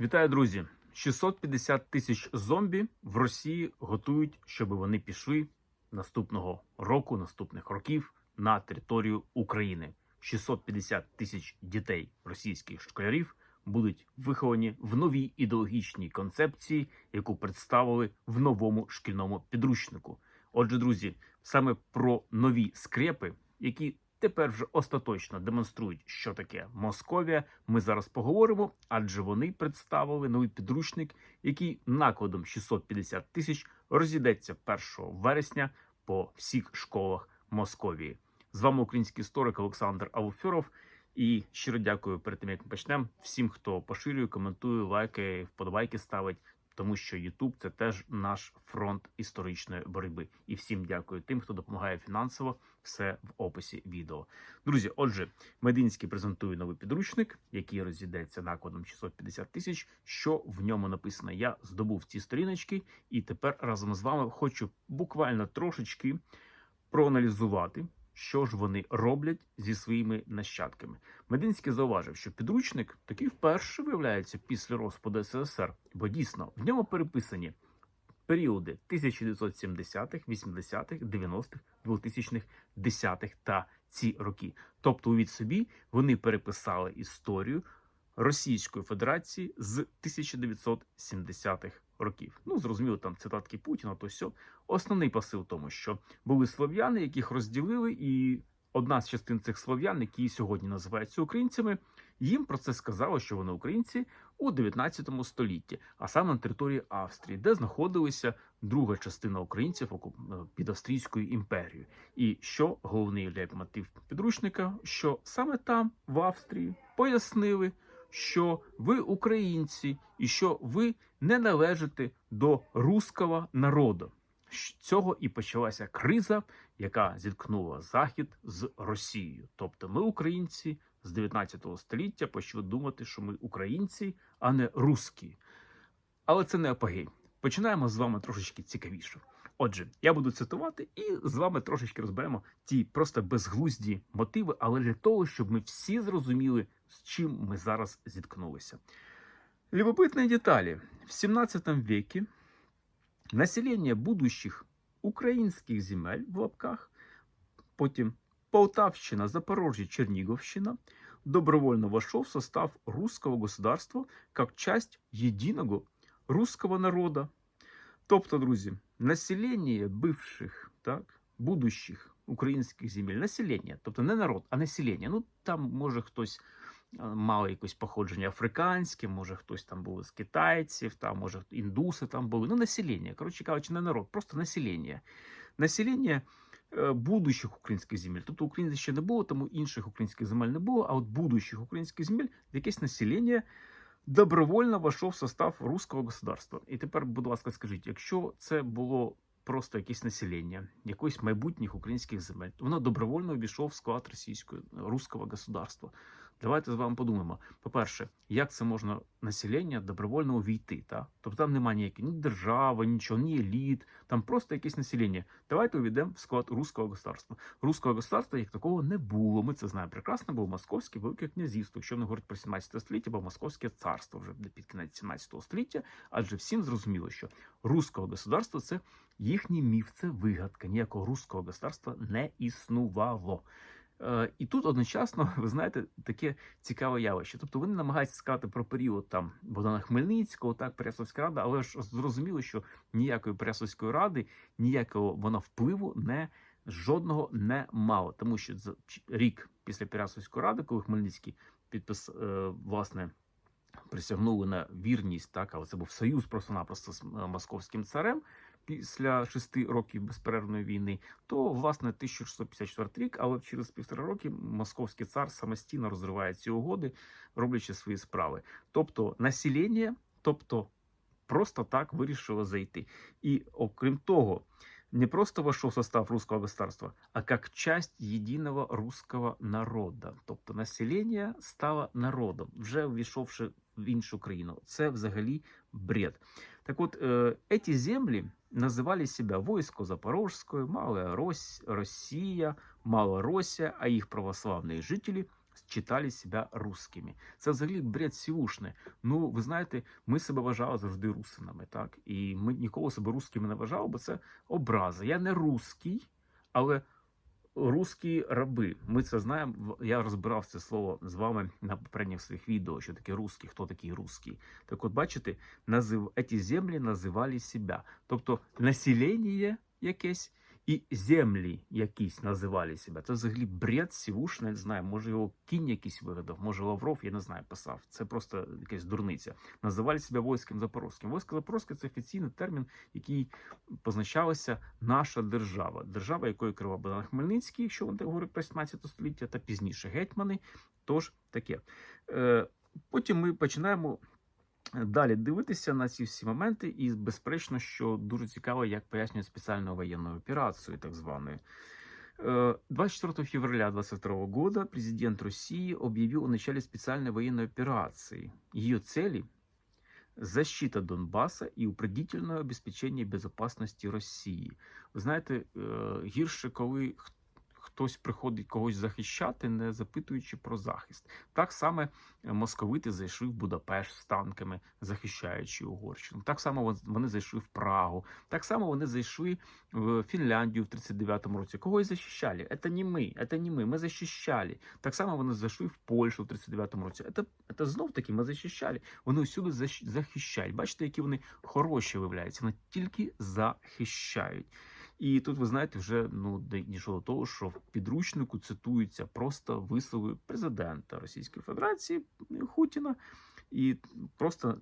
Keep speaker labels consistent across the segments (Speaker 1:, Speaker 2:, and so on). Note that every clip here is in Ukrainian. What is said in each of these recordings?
Speaker 1: Вітаю, друзі! 650 тисяч зомбі в Росії готують, щоб вони пішли наступного року, наступних років на територію України. 650 тисяч дітей російських школярів будуть виховані в новій ідеологічній концепції, яку представили в новому шкільному підручнику. Отже, друзі, саме про нові скрепи, які тепер вже остаточно демонструють, що таке Московія. Ми зараз поговоримо, адже вони представили новий підручник, який накладом 650 тисяч розійдеться 1 вересня по всіх школах Московії. З вами український історик Олександр Авуфьоров. І щиро дякую перед тим, як ми почнемо всім, хто поширює, коментує, лайки, вподобайки ставить, тому що YouTube – це теж наш фронт історичної боротьби. І всім дякую тим, хто допомагає фінансово. Все в описі відео. Друзі, отже, Мединський презентує новий підручник, який розійдеться накладом 650 тисяч. Що в ньому написано? Я здобув ці сторіночки, і тепер разом з вами хочу буквально трошечки проаналізувати, що ж вони роблять зі своїми нащадками. Мединський зауважив, що підручник такий вперше виявляється після розпаду СССР, бо дійсно в ньому переписані періоди 1970-х, 80-х, 90-х, 2000-х, 10-х та ці роки. Тобто, увіть собі, вони переписали історію Російської Федерації з 1970-х років. Ну, зрозуміло, там цитатки Путіна, то все. Основний посил в тому, що були слов'яни, яких розділили, і одна з частин цих слов'ян, які сьогодні називаються українцями, їм про це сказали, що вони українці у 19 столітті, а саме на території Австрії, де знаходилася друга частина українців оку- під Австрійською імперією. І що головний лейтмотив підручника, що саме там, в Австрії, пояснили, що ви українці, і що ви не належите до руського народу. З цього і почалася криза, яка зіткнула Захід з Росією. Тобто, ми, українці, з 19 століття почали думати, що ми українці, а не русські. Але це не апогей. Починаємо з вами трошечки цікавіше. Отже, я буду цитувати і з вами трошечки розберемо ті просто безглузді мотиви, але для того, щоб ми всі зрозуміли, з чим ми зараз зіткнулися. Любопытные детали. В 17 веке население будущих українських земель в лапках, потім Полтавщина, Запорожье, Черниговщина добровольно вошел в состав русского государства как часть единого русского народа. Тобто, друзі, населення бивших, так, будущих українських земель, населення, тобто не народ, а населення. Ну там може хтось мав якесь походження африканське, може хтось там був з китайців, там може індуси там були. Ну, населення. Коротше кажучи, не народ, просто населення. Населення е, будущих українських земель. Тобто України ще не було, тому інших українських земель не було, а от будущих українських земель якесь населення добровольно вошов в состав руського государства. І тепер, будь ласка, скажіть, якщо це було просто якесь населення якоїсь майбутніх українських земель, воно добровольно увійшов в склад російського руського государства. Давайте з вами подумаємо. По-перше, як це можна населення добровольно увійти? Та? Тобто там немає ніякої ні держави, нічого, ні еліт, там просто якесь населення. Давайте увійдемо в склад руського государства. Руського государства як такого не було. Ми це знаємо прекрасно, було Московське Велике князівство. Якщо не говорить про 17 століття, бо Московське царство вже під кінець 17 століття. Адже всім зрозуміло, що руського государства це їхній міф, це вигадка. Ніякого руського государства не існувало. Е, І тут одночасно, ви знаєте, таке цікаве явище. Тобто вони намагаються сказати про період там Богдана Хмельницького, так, Пересовська рада, але ж зрозуміло, що ніякої Пересовської ради, ніякого вона впливу не жодного не мало. Тому що за рік після Пересовської ради, коли Хмельницький підпис, е, власне, присягнули на вірність, так, але це був союз просто-напросто з е, московським царем після шести років безперервної війни, то власне 1654 рік, але через півтора роки московський цар самостійно розриває ці угоди, роблячи свої справи. Тобто населення, тобто просто так вирішило зайти. І окрім того, не просто вошел состав русского государства, а как часть єдиного русского народа. Тобто населення стало народом, вже ввійшовши в іншу країну. Це взагалі бред. Так от, э, эти земли называли себя войско Запорожское, Малая Рось, Россия, Малоросія, а їх православні жителі читали себе русскими. Це взагалі бред сівушне. Ну, ви знаєте, ми себе вважали завжди русинами, так? І ми ніколи себе русскими не вважали, бо це образа. Я не русський, але русські раби. Ми це знаємо. Я розбирав це слово з вами на попередніх своїх відео, що таке русські, хто такий русський. Так от, бачите, назив... ці землі називали себе. Тобто населення якесь і землі якісь називали себе. Це взагалі бред сівушний, не знаю, може його кінь якийсь вигадав, може Лавров, я не знаю, писав. Це просто якась дурниця. Називали себе войськом Запорозьким. Войсько Запорозьке це офіційний термін, який позначалася наша держава. Держава, якою керував Богдан Хмельницький, якщо він говорить про 17 століття, та пізніше гетьмани. Тож таке. Е, Потім ми починаємо далі дивитися на ці всі моменти, і безперечно, що дуже цікаво, як пояснюють спеціальну воєнну операцію, так званую. Э, 24 февраля 2022 года президент России объявил о начале специальной военной операции. Ее цели – защита Донбасса и упредительное обеспечение безопасности Росії. Ви знаєте, е, гірше, коли х- хтось приходить когось захищати, не запитуючи про захист. Так само е, московити зайшли в Будапешт з танками, захищаючи Угорщину. Так само вон- вони зайшли в Прагу. Так само вони зайшли в Фінляндію в 39-му році. Когось захищали. Це не ми, це не ми. Ми захищали. Так само вони зайшли в Польщу в 39-му році. Це, це знов таки ми захищали. Вони усюди захищають. Бачите, які вони хороші виявляються. Вони тільки захищають. І тут ви знаєте, вже ну дійшло до того, що в підручнику цитуються просто вислови президента Російської Федерації Хутіна, і просто,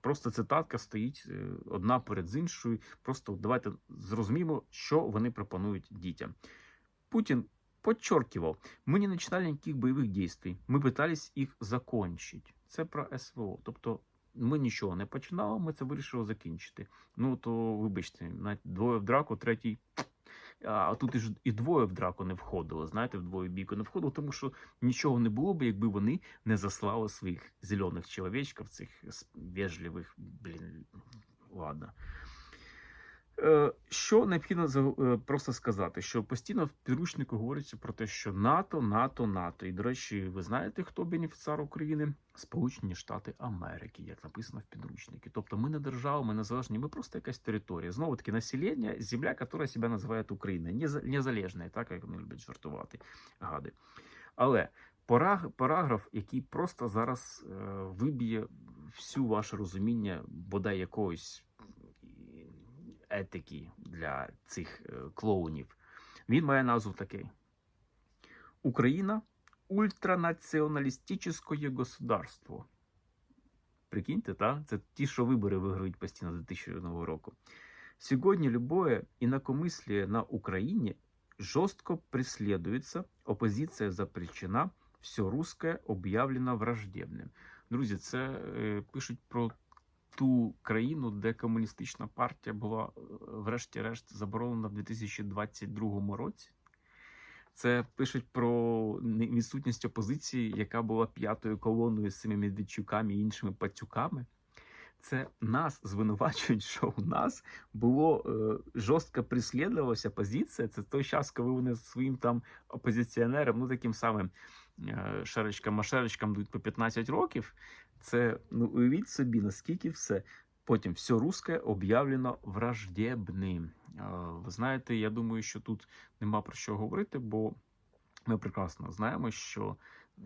Speaker 1: просто цитатка стоїть е, одна перед іншою. Просто давайте зрозуміємо, що вони пропонують дітям. Путін подчеркивал, мы не начинали никаких боевых действий, ми пытались їх закончить. Це про СВО. Тобто ми нічого не починали, ми це вирішили закінчити. Ну то вибачте, навіть двоє в драку, третій. А тут і ж і двоє в драку не входило. Знаєте, вдвоє двоє бійку не входило, тому що нічого не було б, якби вони не заслали своїх зелених чоловічків, цих вежливих, блін, ладно. Е, Що необхідно е, просто сказати, що постійно в підручнику говориться про те, що НАТО, НАТО, НАТО. І, до речі, ви знаєте, хто бенефіціар України? Сполучені Штати Америки, як написано в підручнику. Тобто ми не держава, ми незалежні, ми просто якась територія. Знову таки, населення, земля, яка себе називає Україна, неза- незалежна, так як вони люблять жартувати гади. Але параграф, який просто зараз е, виб'є всю ваше розуміння, бодай якоїсь і, етики для цих е, клоунів, він має назву такий: Україна ультранаціоналістичне государство. Прикиньте, так? Це ті, що вибори виграють постійно з 2000 року. Сьогодні любое інакомислие на Україні жорстко преследується, опозиція запрещена, все русське об'явлено враждебним. Друзі, це е, пишуть про ту країну, де комуністична партія була, е, врешті-решт, заборонена в 2022 році. Це пишуть про відсутність опозиції, яка була п'ятою колоною з цими Медведчуками і іншими пацюками. Це нас звинувачують, що у нас було е, жорстко прислідувалася позиція. Це той час, коли вони своїм там опозиціонерам, ну таким самим е, шеречкам-машеречкам дають по 15 років. Це ну уявіть собі, наскільки все. Потім все русське об'явлено враждебним. Ви знаєте, я думаю, що тут нема про що говорити, бо ми прекрасно знаємо, що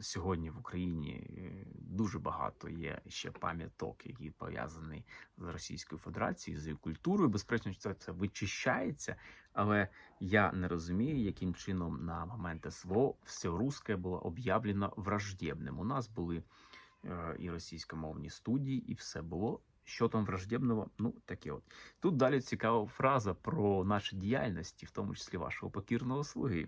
Speaker 1: сьогодні в Україні е, дуже багато є ще пам'яток, які пов'язані з Російською Федерацією, з її культурою. Безперечно, це, це вичищається, але я не розумію, яким чином на момент СВО все русське було об'явлено враждебним. У нас були і російськомовні студії, і все було. Що там враждебного? Ну таке от. Тут далі цікава фраза про наші діяльності, в тому числі вашого покірного слуги.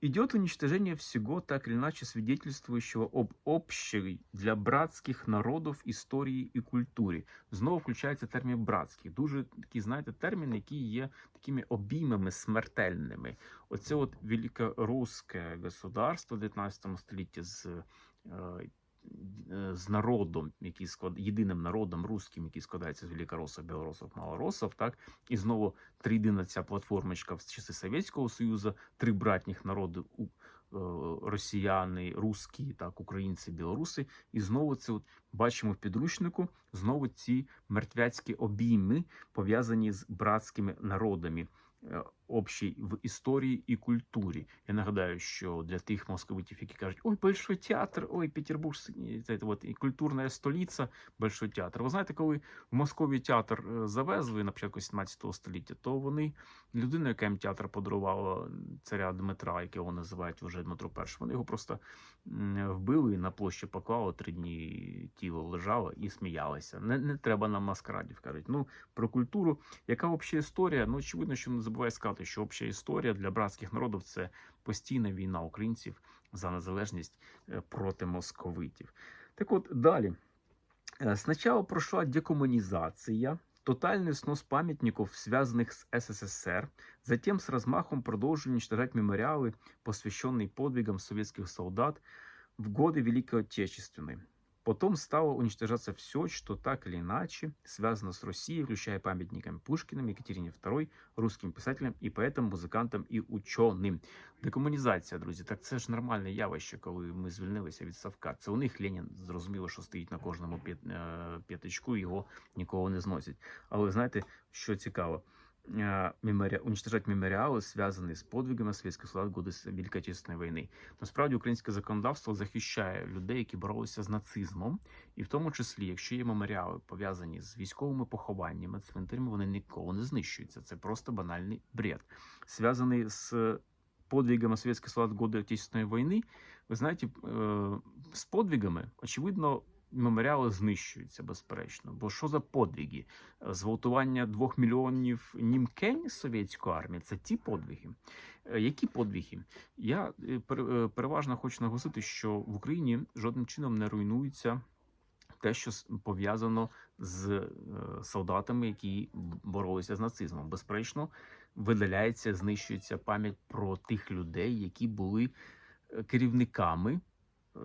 Speaker 1: Идет уничтожение всего, так или иначе свидетельствующего об общей для братських народів історії і культурі. Знову включається термін братський. Дуже такий, знаєте, термін, який є такими обіймами смертельними. Оце от великорусське государство в 19 столітті з, е, е, з народом, який склад... єдиним народом русським, який складається з великоросів, білоросів, малоросів, так і знову тридина ця платформочка в часи Совєтського Союзу, три братніх народи у росіяни, русські, так, українці, білоруси. І знову це от бачимо в підручнику знову ці мертвяцькі обійми, пов'язані з братськими народами. Общій в історії і культурі. Я нагадаю, що для тих московитів, які кажуть, ой, Большой театр, ой, Петербург, от, і культурна столиця, Большой театр. Ви знаєте, коли в Москові театр е, завезли на початку 17 століття, то вони людина, яка їм театр подарувала царя Дмитра, якого називають вже Дмитро І, вони його просто вбили на площі поклали три дні тіло лежало і сміялися. Не, не треба нам маскарадів, кажуть. Ну про культуру, яка взагалі історія? Ну очевидно, що не забуває сказати, що обща історія для братських народів це постійна війна українців за незалежність е, проти московитів. Так от далі. Э, Сначала прошла декоммунизация, тотальный снос памятников, связанных с СССР, затем с размахом продолжили уничтожать мемориалы, посвященные подвигам советских солдат в годы Великой Отечественной. Потом стало уничтожаться все, что так или иначе связано с Россией, включая памятниками Пушкиным, Екатерине II, русским писателям і поетам, музикантам і ученим. Декомунізація, друзі, так це ж нормальне явище, коли ми звільнилися від Савка. Це у них Ленін зрозуміло, що стоїть на кожному е, п'ятачку, його нікого не зносять. Але знаєте, що цікаво? Меморі... Уничтожать меморіали, зв'язані з подвигами совєтських солдат в годи Великої Отечественної війни. Насправді українське законодавство захищає людей, які боролися з нацизмом, і в тому числі, якщо є меморіали пов'язані з військовими похованнями, цвинтарями, вони ніколи не знищуються. Це просто банальний бред. Зв'язаний з подвигами советских солдат в годы Отечественной войны, ви знаєте, е, з подвигами, очевидно, меморіали знищуються безперечно. Бо що за подвиги? Зґвалтування двох мільйонів німкень совєтської армії це ті подвиги. Е, Які подвиги? Я е, е, переважно хочу наголосити, що в Україні жодним чином не руйнується те, що пов'язано з солдатами, які боролися з нацизмом. Безперечно, видаляється, знищується пам'ять про тих людей, які були керівниками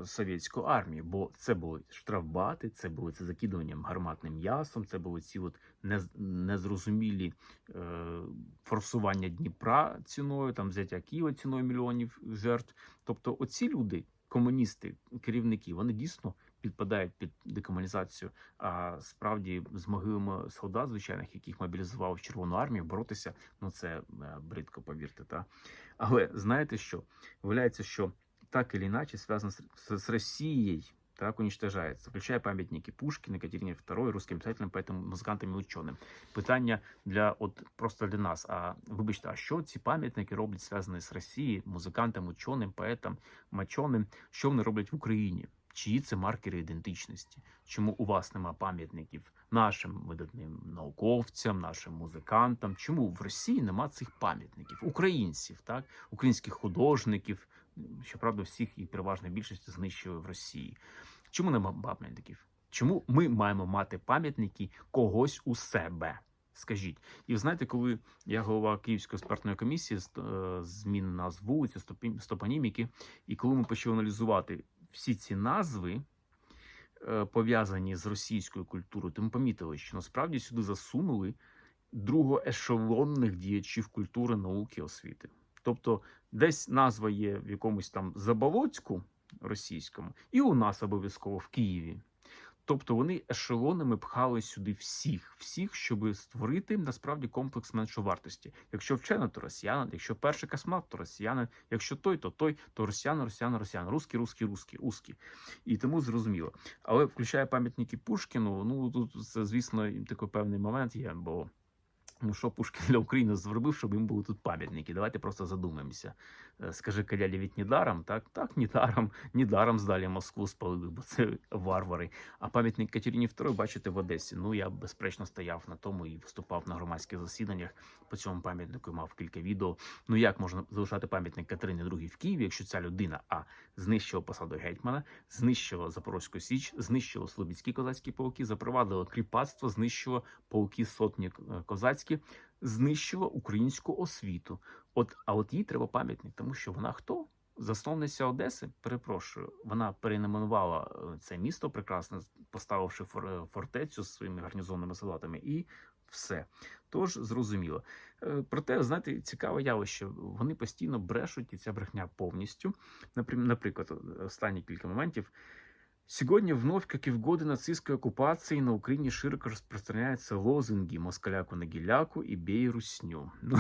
Speaker 1: совєтської армії, бо це були штрафбати, це були це закидуванням гарматним м'ясом, це були ці от нез- незрозумілі е, форсування Дніпра ціною, там взяття Києва ціною мільйонів жертв. Тобто, оці люди, комуністи, керівники, вони дійсно підпадають під декомунізацію. А справді з могилами солдат, звичайних, яких мобілізував Червону армію, боротися, ну це е, бридко, повірте. Та але знаєте що? Виявляється, що так или иначе связано с, с, с Россией, так уничтожается, включая памятники Пушкина, Екатерине II, русским писателям, поэтому музикантам і ученим. Питання для от просто для нас. А вибачте, а що ці пам'ятники роблять зв'язані з Росією, музикантам, ученим, поетам, мачоним? Що вони роблять в Україні? Чиї це маркери ідентичності? Чому у вас нема пам'ятників нашим видатним науковцям, нашим музикантам? Чому в Росії нема цих пам'ятників? Українців, так, українських художників, щоправда, всіх і переважна більшість знищили в Росії. Чому нема пам'ятників? Чому ми маємо мати пам'ятники когось у себе? Скажіть, і ви знаєте, коли я голова Київської експертної комісії е, змін назв вулиці, стопоніміки, і коли ми почали аналізувати всі ці назви, пов'язані з російською культурою, то ми помітили, що насправді сюди засунули другоешелонних діячів культури, науки, освіти. Тобто, десь назва є в якомусь там Заболоцьку російському, і у нас обов'язково в Києві. Тобто вони ешелонами пхали сюди всіх, всіх, щоб створити насправді комплекс меншовартості. Якщо вчена, то росіянин, якщо перший космонавт, то росіянин, якщо той, то той, то росіяни, росіяни, росіяни, русські, русські, русські, узкі. І тому зрозуміло. Але включає пам'ятники Пушкіну, ну тут це, звісно, такий певний момент є, бо. Ну, що Пушкін для України зробив, щоб їм були тут пам'ятники? Давайте просто задумаємося. Е, Скажи, Калялі від недаром, так? Так, недаром, недаром здалі Москву спалили, бо це варвари. А пам'ятник Катерині II, бачите, в Одесі. Ну, я безперечно стояв на тому і виступав на громадських засіданнях по цьому пам'ятнику мав кілька відео. Ну, як можна залишати пам'ятник Катерині II в Києві, якщо ця людина а знищила посаду гетьмана, знищила Запорозьку Січ, знищила Слобідські козацькі полки, запровадила кріпацтво, знищила полки сотні е, козацькі, знищила українську освіту. От, а от їй треба пам'ятник, тому що вона хто? Засновниця Одеси, перепрошую, вона перейменувала е, це місто прекрасно, поставивши фор- фортецю з своїми гарнізонними солдатами, і все. Тож зрозуміло. Е, Проте, знаєте, цікаве явище. Вони постійно брешуть, і ця брехня повністю. Наприклад, останні кілька моментів. Сегодня вновь, как и в годы нацистской оккупации, на Украине широко распространяются лозунги «Москаляку на гіляку» і «Бей русню». Ну,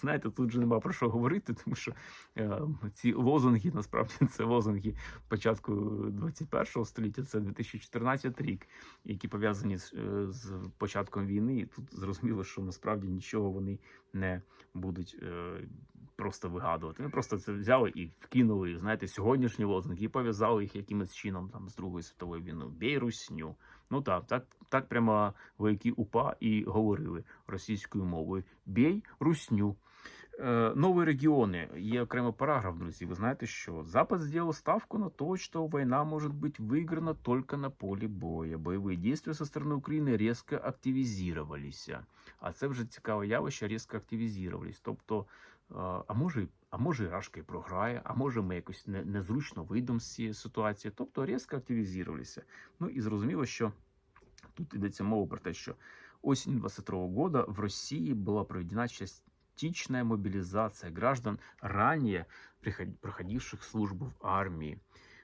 Speaker 1: знаєте, тут же нема про що говорити, тому що е, ці лозунги, насправді, це лозунги початку 21 століття, це 2014 рік, які пов'язані з, е, з початком війни. І тут зрозуміло, що насправді нічого вони не будуть е, просто вигадувати. Вони просто це взяли і вкинули, знаєте, сьогоднішні лозунги пов'язали їх якимось чином там з Другої світової війни. Бій русню. Ну так, так, так прямо вояки УПА і говорили російською мовою. Бій русню. Е, Нові регіони. Є окремий параграф, друзі. Ви знаєте, що Запад зробив ставку на то, що війна може бути виграна тільки на полі бою. Бойові дії со сторони України різко активізувалися. А це вже цікаве явище, різко активізувались. Тобто, а може, а може і Рашка і програє, а може ми якось не, незручно вийдемо з цієї ситуації. Тобто різко активізувалися. Ну і зрозуміло, що тут йдеться мова про те, що осень 22 года в России была проведена частичная мобилизация граждан, ранее проходивших службу в армии.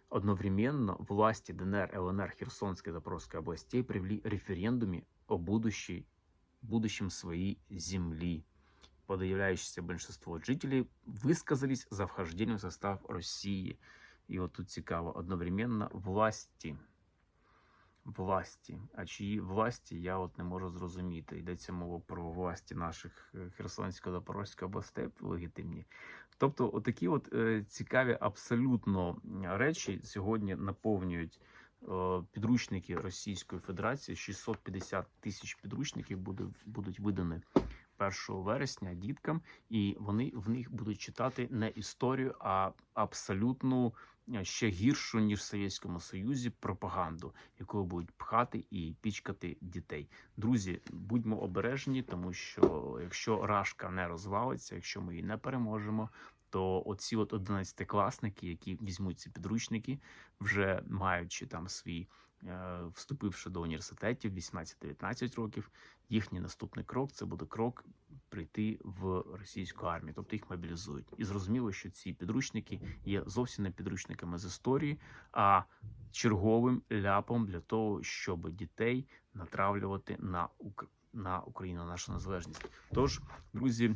Speaker 1: Одновременно власти ДНР, ЛНР, Херсонской и Запорожской областей провели референдумы о будущей, будущем своей земли. Подавляющееся большинство жителей высказались за вхождение в состав России. І от тут цікаво, одновременно власті власті. А чиї власті я от не можу зрозуміти. Йдеться мова про власті наших е, Херсонської Запорозької областей легітимні. Тобто, отакі от е, цікаві абсолютно речі сьогодні наповнюють е, підручники Російської Федерації. 650 тисяч підручників буде, будуть видані 1 вересня діткам, і вони в них будуть читати не історію, а абсолютну е, ще гіршу ніж в Совєтському Союзі пропаганду, якою будуть пхати і пічкати дітей. Друзі, будьмо обережні, тому що якщо рашка не розвалиться, якщо ми її не переможемо. То оці от одинадцятикласники, які візьмуть ці підручники, вже маючи там свій, вступивши до університетів 18-19 років, їхній наступний крок це буде крок прийти в російську армію, тобто їх мобілізують. І зрозуміло, що ці підручники є зовсім не підручниками з історії, а черговим ляпом для того, щоб дітей натравлювати на на Україну, нашу незалежність. Тож, друзі,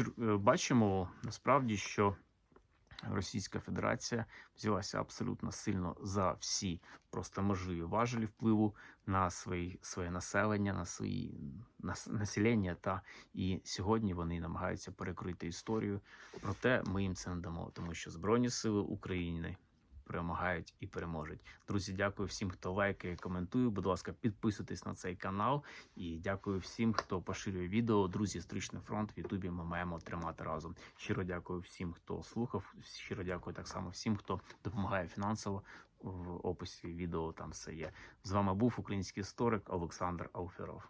Speaker 1: е, бачимо насправді, що Російська Федерація взялася абсолютно сильно за всі просто можливі важелі впливу на свої, своє населення, на свої на, населення. Та і сьогодні вони намагаються перекрити історію. Проте ми їм це не дамо, тому що Збройні Сили України перемагають і переможуть. Друзі, дякую всім, хто лайкає, коментує. Будь ласка, підписуйтесь на цей канал. І дякую всім, хто поширює відео. Друзі, Стрічний фронт в Ютубі ми маємо тримати разом. Щиро дякую всім, хто слухав. Щиро дякую так само всім, хто допомагає фінансово. В описі відео там все є. З вами був український історик Олександр Алферов.